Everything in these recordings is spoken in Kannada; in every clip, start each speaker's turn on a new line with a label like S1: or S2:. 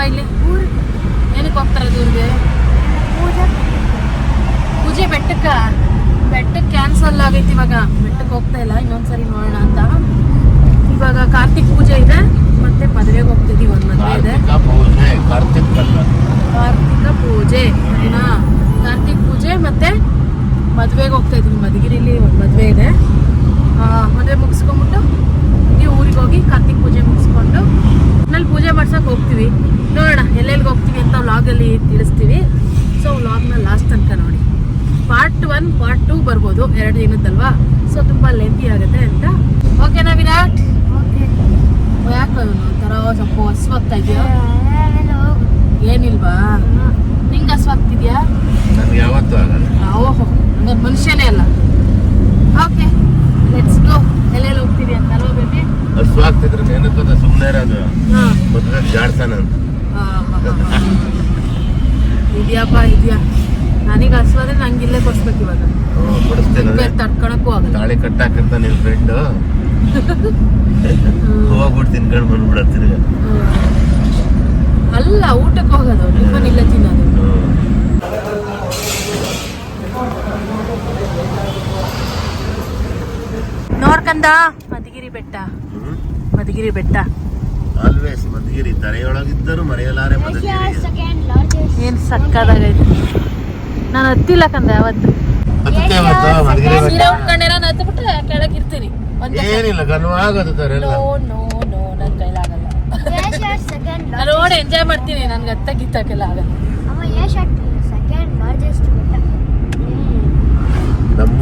S1: ಮಾತಾಡ್ ಬಾಯಲ್ಲಿ ಏನಕ್ಕೆ ಹೋಗ್ತಾರೆ ಊರಿಗೆ ಪೂಜೆ. ಬೆಟ್ಟಕ್ಕೆ? ಬೆಟ್ಟಕ್ಕೆ ಕ್ಯಾನ್ಸಲ್ ಆಗೈತಿ ಇವಾಗ. ಬೆಟ್ಟಕ್ಕೆ ಹೋಗ್ತಾ ಇಲ್ಲ ಇನ್ನೊಂದ್ಸರಿ ನೋಡೋಣ ಅಂತ. ಇವಾಗ ಕಾರ್ತಿಕ್ ಪೂಜೆ ಇದೆ ಮತ್ತೆ ಮದುವೆಗೆ ಹೋಗ್ತಿದೀವಿ ಒಂದು ಮದುವೆ ಇದೆ.
S2: ಕಾರ್ತಿಕ್ ಪೂಜೆ
S1: ಸರಿನಾ ಕಾರ್ತಿಕ್ ಪೂಜೆ. ಮತ್ತೆ ಮದುವೆಗೆ ಹೋಗ್ತಾ ಇದೀವಿ ಮಧುಗಿರಿಲಿ ಒಂದು ಮದುವೆ ಇದೆ. ಆ, ಮದುವೆ ಮುಗಿಸ್ಕೊಂಡ್ಬಿಟ್ಟು ಈ ಊರಿಗೆ ಹೋಗಿ ಕಾರ್ತಿಕ್ ಪೂಜೆ ಮುಗಿಸ್ಕೊಂಡು ಆಮೇಲೆ ಪೂಜೆ ಮಾಡ್ಸೋಕೆ ಹೋಗ್ತೀವಿ. ನೋಡೋಣ ಎಲ್ಲೆಲ್ಲಿಗೆ ಹೋಗ್ತೀವಿ ಅಂತ ವ್ಲಾಗಲ್ಲಿ ತಿಳಿಸ್ತೀವಿ. ಸೊ ವ್ಲಾಗ್ನ ಲಾಸ್ಟ್ ತನಕ ನೋಡಿ. ಪಾರ್ಟ್ ಒನ್ ಪಾರ್ಟ್ ಟೂ ಬರ್ಬೋದು. ಎರಡು ದಿನದ್ದಲ್ವಾ ಸೊ ತುಂಬ ಲೆಂತಿ ಆಗುತ್ತೆ ಅಂತ. ಓಕೆನಾ ವಿರಾಟ್ ಯಾಕೆ ಒಂಥರ ಸ್ವಲ್ಪ ಹೊಸ್ವಾಗ್ತಾ ಇದೆಯಾ? ಏನಿಲ್ವಾ? ನಿಂಗೆ ಹಸ್ವಾಗ್ತಿದ್ಯಾ ಓಹೋ ಹಂಗಾರೆ ಮನುಷ್ಯನೇ ಅಲ್ಲ ಓಕೆ ಲೆಟ್ಸ್ ಗೋ ಎಲ್ಲೆಲ್ಲಿ ಹೋಗ್ತೀವಿ ಅಂತ ಅಲ್ವಾ ಬೇಬಿ
S2: ಹಸು ಆಗ್ತಿದ್ರೆ ಏನಕ್ಕದ ಸುಮ್ಮನೆ ಇರೋದು
S1: ಹಾಂ
S2: ಜಾಡ್ತಾನ ಅಂತ.
S1: ಇದೆಯಪ್ಪ ಇದೆಯಾ? ನನಗೆ ಹಸ್ವಾದ್ರೆ ನಂಗೆ ಇಲ್ಲೇ ಕೊಡ್ಸ್ಬೇಕು ಇವಾಗ.
S2: ಕೊಡಿಸ್ತೇನೆ
S1: ತಡ್ಕೊಳಕ್ಕೂ ಆಗಲ್ಲ.
S2: ತಾಳಿ ಕಟ್ಟಾಕಿರ್ತ ನಿಮ್ಮ ಫ್ರೆಂಡ್ ಹೋಗ್ಬಿಟ್ಟು ತಿನ್ಕೊಂಡು ಬಂದ್ಬಿಡತ್ತೀನಿ.
S1: ಅಲ್ಲ ಊಟಕ್ಕೆ ಹೋಗೋದು ಟಿಫನ್ ಇಲ್ಲೇ ತಿನ್ನೋದು. ನೋಡ್ಕಂದ? ಮಧುಗಿರಿ ಬೆಟ್ಟ. ಮಧುಗಿರಿ ಬೆಟ್ಟ.
S2: ಆಲ್ವೇಸ್ ಮಧುಗಿರಿ ತರೆಯೊಳಗಿದ್ದರೂ ಮರೆಯಲಾರೆ ಮಧುಗಿರಿ
S1: ಏನ್ ಸಕ್ಕದಾಗೈತೆ. ನಾನು ಹತ್ತಿಲ್ಲ ಕಂದ ಯಾವತ್ತು
S2: ಏನಿಲ್ಲ
S1: ನಾನು ನೋಡಿ ಎಂಜಾಯ್ ಮಾಡ್ತೀನಿ ನನ್ಗೆ ಹತ್ತ ಗಿತ್ತಕ್ಕೆಲ್ಲ ಆಗಲ್ಲ.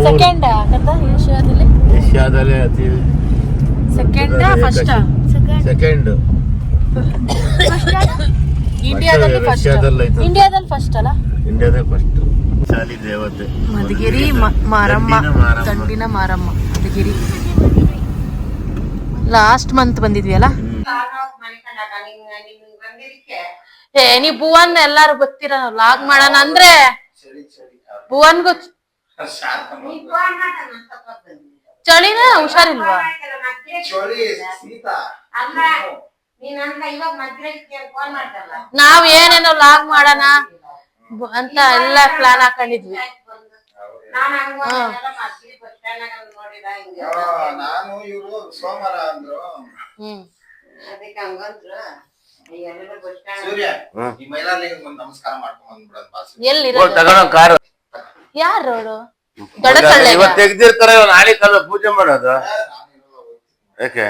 S1: ಸೆಕೆಂಡ್ ಏಷ್ಯಾದಲ್ಲಿ?
S2: ಏಷ್ಯಾದಲ್ಲೇ ಅತಿ
S1: ಸೆಕೆಂಡ್ ಫಸ್ಟ್
S2: ಸೆಕೆಂಡ್
S1: ಇಂಡಿಯಾದಲ್ಲಿ ಫಸ್ಟ್ ಇಂಡಿಯಾದಲ್ಲಿ ಫಸ್ಟ್ ಅಲ್ಲ?
S2: ಇಂಡಿಯಾದ ಫಸ್ಟ್ ಶಾಲಿ ದೇವತೆ.
S1: ಮಧುಗಿರಿ ಮಾರಮ್ಮ.
S2: ಗಂಡಿನ ಮಾರಮ್ಮ.
S1: ಮಧುಗಿರಿ. ಲಾಸ್ಟ್ ಮಂತ್ ಬಂದಿದ್ವಿ ಅಲ್ಲ ಏ ನೀ ಭುವನ್ ಎಲ್ಲಾರು ಗೊತ್ತಿರ ಲಾಗ್ ಮಾಡೋಣ ಅಂದ್ರೆ? ಭುವನ್ಗೂ ಚಳಿನ ಹುಷಾರಿಲ್ವಾ? ನಾವ್ ಏನೇನೋ ಲಾಗ್ ಮಾಡೋಣ ಅಂತ ಎಲ್ಲ ಪ್ಲಾನ್ ಹಾಕೊಂಡಿದ್ವಿ.
S3: ನಾನು ಇವರು ಸೋಮವಾರ ಅಂದ್ರು.
S1: ಯಾರು ರೋಡು ದೊಡ್ಡ
S2: ಇವತ್ತು ತೆಗ್ದಿರ್ತಾರೆ ನಾಳೆ ಕಾಲ ಪೂಜೆ ಮಾಡೋದು. ಯಾಕೆ?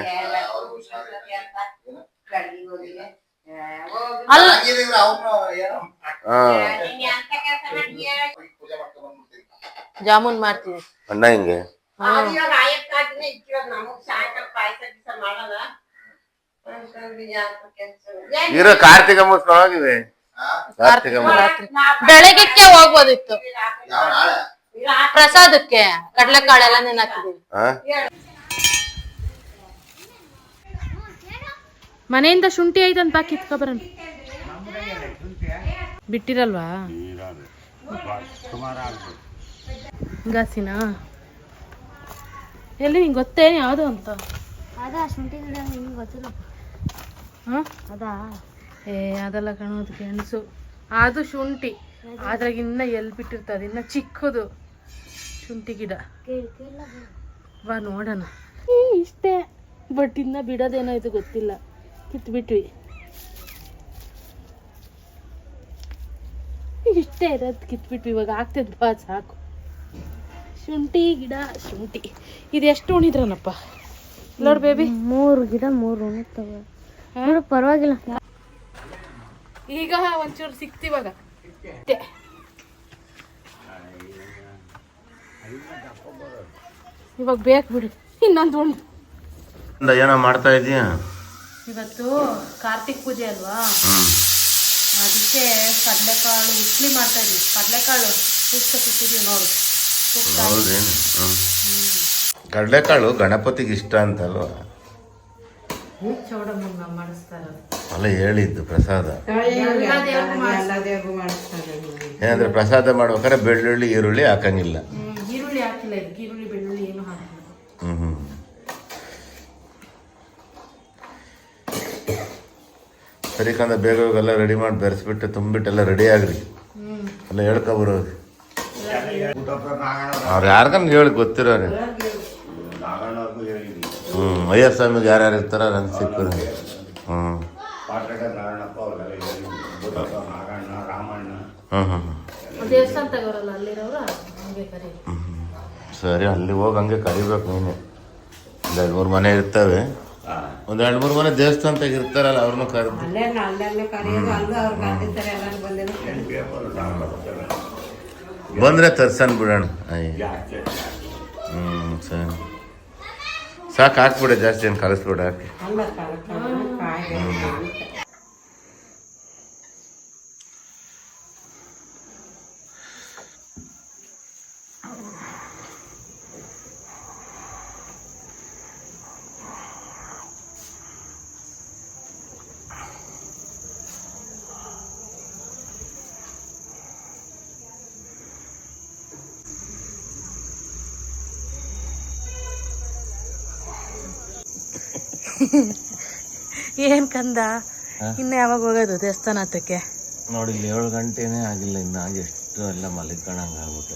S1: ಅಲ್ಲ ಜಾಮೂನ್ ಮಾಡ್ತೀವಿ
S2: ಅಣ್ಣ ಹಿಂಗೆ? ಇರೋ ಕಾರ್ತಿಕ ಮುಗಿಸ್ಕೊಂಡೋಗಿವೆ ಕಾರ್ತಿಕ
S1: ಬೆಳಗ್ಗೆಕ್ಕೆ ಹೋಗ್ಬೋದಿತ್ತು. ಪ್ರಸಾದಕ್ಕೆ ಕಡಲೆಕಾಳೆಲ್ಲ ನೆನ್ ಹಾಕಿದೀವಿ
S2: ಹಾ
S1: ಮನೆಯಿಂದ ಶುಂಠಿ ಐತಂತ ಬಾಕಿ ಬರೋಣ ಬಿಟ್ಟಿರಲ್ವಾ? ಗಾಸಿನಾ ಎಲ್ಲಿ ನಿಂಗೆ ಗೊತ್ತೇನು ಯಾವುದು ಅಂತ?
S4: ಅದಾ ಶುಂಠಿ ಗಿಡ ನಿಮ್ಗೆ ಗೊತ್ತಿಲ್ಲ.
S1: ಹಾಂ
S4: ಅದಾ?
S1: ಏ ಅದೆಲ್ಲ ಕಾಣೋದು ಗೆಣಸು ಅದು ಶುಂಠಿ. ಅದ್ರಾಗಿನ್ನ ಎಲ್ಲಿ ಬಿಟ್ಟಿರ್ತದೆ? ಇನ್ನ ಚಿಕ್ಕದು ಶುಂಠಿ ಗಿಡ. ಬಾ ನೋಡೋಣ. ಇಷ್ಟೇ. ಬಟ್ ಇನ್ನ ಇದು ಗೊತ್ತಿಲ್ಲ. ಕಿತ್ಬಿಟ್ವಿ. ಇಷ್ಟೇ ಇರೋದು ಕಿತ್ಬಿಟ್ವಿ. ಇವಾಗ ಆಗ್ತದೆ ಬಾ ಸಾಕು. ಶುಂಠಿ ಗಿಡ ಶುಂಠಿ. ಇದು ಎಷ್ಟು ಉಣಿದ್ರನಪ್ಪ? ನೋಡ್ ಬೇಬಿ
S4: ಮೂರು ಗಿಡ ಮೂರು ಉಣಿತವ ನೋಡು ಪರವಾಗಿಲ್ಲ.
S1: ಈಗ ಒಂಚೂರು ಸಿಕ್ತಿವಾಗ. ಇವಾಗ ಬೇಕು ಬಿಡು. ಇನ್ನೊಂದು ಉಂಡು
S2: ಏನೋ ಮಾಡ್ತಾ ಇದೀಯ?
S1: ಇವತ್ತು ಕಾರ್ತಿಕ್ ಪೂಜೆ ಅಲ್ವಾ? ಅದಕ್ಕೆ ಕಡಲೆಕಾಳು ಉಸ್ಲಿ ಮಾಡ್ತಾ ಇದೀವಿ. ಕಡಲೆಕಾಳು ಸಿಕ್ಕಿದ್ವಿ ನೋಡು.
S2: ಹೌದೇನು? ಕಡಲೆಕಾಳು ಗಣಪತಿಗೆ ಇಷ್ಟ ಅಂತಲ್ವಾ?
S1: ಚೌಡಮ್ಮಂಗ ಮಾಡಿಸ್ತಾರ.
S2: ಅಲ್ಲ ಹೇಳಿದ್ದು ಪ್ರಸಾದ. ಏನಂದ್ರೆ ಪ್ರಸಾದ ಮಾಡ್ಬೇಕಾದ್ರೆ ಬೆಳ್ಳುಳ್ಳಿ ಈರುಳ್ಳಿ ಹಾಕಂಗಿಲ್ಲ
S1: ಹ್ಮ್, ಈರುಳ್ಳಿ ಹಾಕಿಲ್ಲ ಇದಕ್ಕೆ ಈರುಳ್ಳಿ ಬೆಳ್ಳುಳ್ಳಿ ಏನು ಹಾಕಿಲ್ಲ
S2: ಹ್ಮ್ ಹ್ಮ್ ಸರಿಕಂದ ಬೇಗ ಎಲ್ಲ ರೆಡಿ ಮಾಡಿ ಬೆರೆಸ್ಬಿಟ್ಟು ತುಂಬಿಟ್ಟೆಲ್ಲ ರೆಡಿ ಆಗ್ರಿ. ಎಲ್ಲ ಹೇಳ್ಕೊಬರೋರು ಅವ್ರು ಯಾರ್ಗನ್ ಹೇಳಿ
S3: ಗೊತ್ತಿರೋ
S2: ಹ್ಞೂ ಅಯ್ಯರ್ ಸ್ವಾಮಿಗೆ ಯಾರ್ಯಾರು ಇರ್ತಾರ ನಂಗೆ ಸಿಕ್ಕರು ಹ್ಞೂ ಹ್ಞೂ ಹ್ಞೂ ಹ್ಞೂ ಸರಿ, ಅಲ್ಲಿ ಹೋಗಿ ಹಂಗೆ ಕರಿಬೇಕು ನೀನು. ಇಲ್ಲ ಇವ್ರ ಮನೆ ಇರ್ತವೆ. ಒಂದು ಎರಡು ಮೂರು ಮನೆ ದೇವಸ್ಥಾನದಾಗ ಇರ್ತಾರಲ್ಲ ಅವ್ರನ್ನೂ ಕರೆದು ಬಂದ್ರೆ ತರ್ಸನ್ ಬಿಡೋಣ. ಅಯ್ಯ. ಹ್ಞೂ ಸರಿ. ಸಾಕು ಹಾಕ್ಬಿಡ ಜಾಸ್ತಿ ಏನು ಕಳಿಸ್ಬಿಡ ಹಾಕಿ
S1: ಏನ್ ಕಂದ? ಇನ್ನು ಯಾವಾಗ ಹೋಗೋದು ದೇವಸ್ಥಾನ ಹತ್ತಕ್ಕೆ
S2: ನೋಡಿ ಇಲ್ಲಿ ಏಳು ಗಂಟೆನೇ ಆಗಿಲ್ಲ ಇನ್ನು ಆಗಿ ಎಷ್ಟು ಎಲ್ಲ ಮಲಿಕಣಂಗೆ ಆಗ್ಬಿಟ್ಟು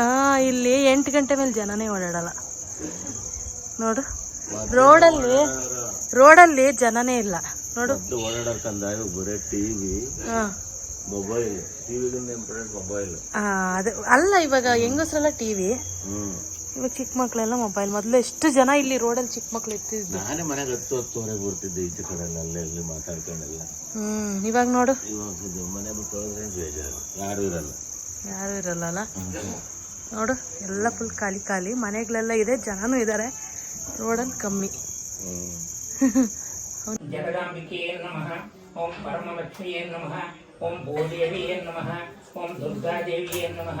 S1: ಆ ಇಲ್ಲಿ ಎಂಟು ಗಂಟೆ ಮೇಲೆ ಜನನೇ ಓಡಾಡಲ್ಲ. ನೋಡು. ರೋಡಲ್ಲಿ ರೋಡಲ್ಲಿ ಜನನೇ ಇಲ್ಲ. ನೋಡು.
S2: ಓಡಾಡಕ್ಕಂದ ಓಡಾಡೋಕ್ಕಂದ ಇವಾಗ ಬರೀ ಟಿ ಮೊಬೈಲ್ ಟಿವಿ ವಿಗಿಂತ ಇಂಪಾರ್ಟೆಂಟ್ ಮೊಬೈಲ್.
S1: ಅದೇ ಅಲ್ಲ ಇವಾಗ ಹೆಂಗಸ್ರಲ್ಲ ಟಿವಿ
S2: ಹ್ಞೂ
S1: ಇವಾಗ ಚಿಕ್ಕ ಮಕ್ಕಳೆಲ್ಲ ಮೊಬೈಲ್ ಮೊದಲು ಎಷ್ಟು ಜನ ಇಲ್ಲಿ ರೋಡಲ್ಲಿ ಚಿಕ್ಕ ಮಕ್ಳು ಇರ್ತಿದ್ವಿ.
S2: ನಾನೇ ಮನೆಗೆ ಹತ್ತು ಹತ್ತುವರೆಗೆ ಬರ್ತಿದ್ದೆ ಈಚೆ ಕಡೆ ಎಲ್ಲ ಅಲ್ಲೇ ಇಲ್ಲಿ ಮಾತಾಡ್ಕೊಂಡೆಲ್ಲ.
S1: ಹ್ಮ್ ಇವಾಗ ನೋಡು.
S2: ಇವಾಗ ಮನೆ ಬಿಟ್ಟು ಹೋದ್ರೆ ಬೇಜಾರು. ಯಾರು ಇರಲ್ಲ.
S1: ಯಾರು ಇರಲ್ಲ ನೋಡು ಎಲ್ಲ ಫುಲ್ ಖಾಲಿ ಖಾಲಿ. ಮನೆಗಳೆಲ್ಲ ಇದೆ ಜನನೂ ಇದ್ದಾರೆ ರೋಡಲ್ಲಿ ಕಮ್ಮಿ.
S5: ಜಗದಾಂಬಿಕೆಯೇ ನಮಃ? ಓಂ ಪರಮಲಕ್ಷ್ಮಿಯೇ ನಮಃ? ಓಂ ಭೂದೇವಿಯೇ ನಮಃ? ಓಂ ದುರ್ಗಾದೇವಿಯೇ ನಮಃ?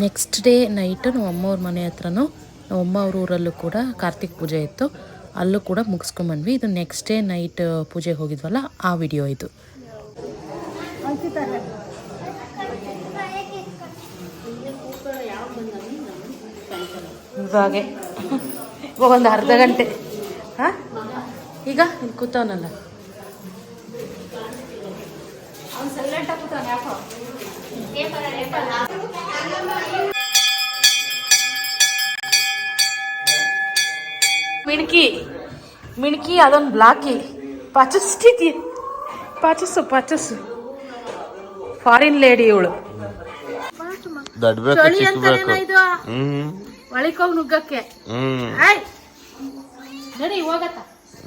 S1: ನೆಕ್ಸ್ಟ್ ಡೇ ನೈಟು ನಮ್ಮ ಅಮ್ಮವ್ರ ಮನೆ ಹತ್ರನೂ ನಮ್ಮ ಅಮ್ಮ ಅವ್ರ ಊರಲ್ಲೂ ಕೂಡ ಕಾರ್ತಿಕ್ ಪೂಜೆ ಇತ್ತು. ಅಲ್ಲೂ ಕೂಡ ಮುಗಿಸ್ಕೊಂಬಂದ್ವಿ ಇದು ನೆಕ್ಸ್ಟ್ ಡೇ ನೈಟ್ ಪೂಜೆಗೆ ಹೋಗಿದ್ವಲ್ಲ ಆ ವಿಡಿಯೋ ಇದು. ಇವಾಗೆ. ಇವಾಗ ಒಂದು ಅರ್ಧ ಗಂಟೆ. ಹಾಂ? ಈಗ? ಇಲ್ಲಿ ಕೂತವನಲ್ಲ. ಮಿಣಕಿ. ಮಿಣಕಿ ಅದೊಂದು ಬ್ಲಾಕಿ. ಪಚಸ್ತಿದ್ಯ ಪಚಸ್ಸು ಪಚಸ್ಸು. ಫಾರಿನ್ ಲೇಡಿ ಇವಳು. ಹೋಗಿ ನುಗ್ಗಕ್ಕೆ.
S2: ಹ್ಮ್.
S1: ಆಯ್ ನಡಿ ಹೋಗತ್ತ.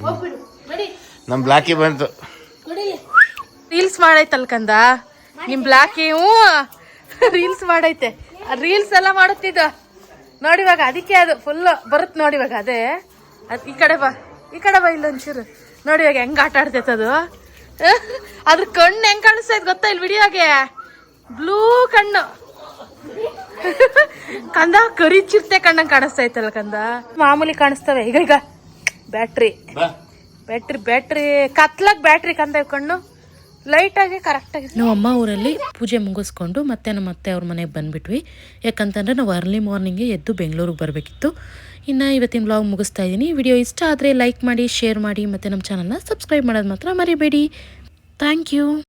S1: ಹೋಗ್ಬಿಡು. ನಡಿ.
S2: ನಮ್ ಬ್ಲಾಕಿ ಬಂತು.
S1: ರೀಲ್ಸ್ ಮಾಡೈತಲ್ ಕಂದ? ನಿಮ್ ಬ್ಲಾಕಿ ಹ್ಞೂ. ರೀಲ್ಸ್ ಮಾಡೈತೆ. ರೀಲ್ಸ್ ಎಲ್ಲ ಮಾಡುತ್ತಿದ್ದ. ನೋಡಿ ಇವಾಗ ಅದಕ್ಕೆ ಅದು ಫುಲ್ ಬರುತ್ತೆ ನೋಡಿ ಇವಾಗ ಅದೇ. ಅದ್ ಈ ಕಡೆ ಬಾ ಈ ಕಡೆ ಬಾ ಇಲ್ಲೊಂಚೂರು. ನೋಡಿ ಇವಾಗ ಹೆಂಗ್ ಆಟ ಆಡ್ತೈತೆ ಅದು. ಅದ್ರ ಕಣ್ಣು ಹೆಂಗ್ ಕಾಣಿಸ್ತೈತೆ ಗೊತ್ತಾ ಇಲ್ಲಿ ವಿಡಿಯೋಗೆ ಬ್ಲೂ ಕಣ್ಣು. ಕಂದ ಕರಿ ಚಿರತೆ ಕಾಣಿಸ್ತಾ ಕಾಣಿಸ್ತೈತಲ್ಲ ಕಂದ. ಮಾಮೂಲಿ ಕಾಣಿಸ್ತವೆ. ಈಗ ಈಗ. ಬ್ಯಾಟ್ರಿ ಬ್ಯಾಟ್ರಿ ಬ್ಯಾಟ್ರಿ ಕತ್ಲಕ್ ಬ್ಯಾಟ್ರಿ ಕಂದ ಕಣ್ಣು. ಲೈಟ್ ಆಗಿ ಕರೆಕ್ಟ್ ಆಗಿ ನಾವು ಅಮ್ಮ ಊರಲ್ಲಿ ಪೂಜೆ ಮುಗಿಸ್ಕೊಂಡು ಮತ್ತೆ ನಮ್ಮ ಅತ್ತೆ ಅವ್ರ ಮನೆಗೆ ಬಂದ್ಬಿಟ್ವಿ. ಯಾಕಂತಂದ್ರೆ ನಾವು ಅರ್ಲಿ ಮಾರ್ನಿಂಗ್ ಎದ್ದು ಬೆಂಗಳೂರಿಗೆ ಬರಬೇಕಿತ್ತು. ಇನ್ನು ಇವತ್ತಿನ ಬ್ಲಾಗ್ ಮುಗಿಸ್ತಾ ಇದ್ದೀನಿ ವಿಡಿಯೋ ಇಷ್ಟ ಆದರೆ ಲೈಕ್ ಮಾಡಿ ಶೇರ್ ಮಾಡಿ ಮತ್ತು ನಮ್ಮ ಚಾನಲ್ನ ಸಬ್ಸ್ಕ್ರೈಬ್ ಮಾಡೋದು ಮಾತ್ರ ಮರಿಬೇಡಿ. Thank you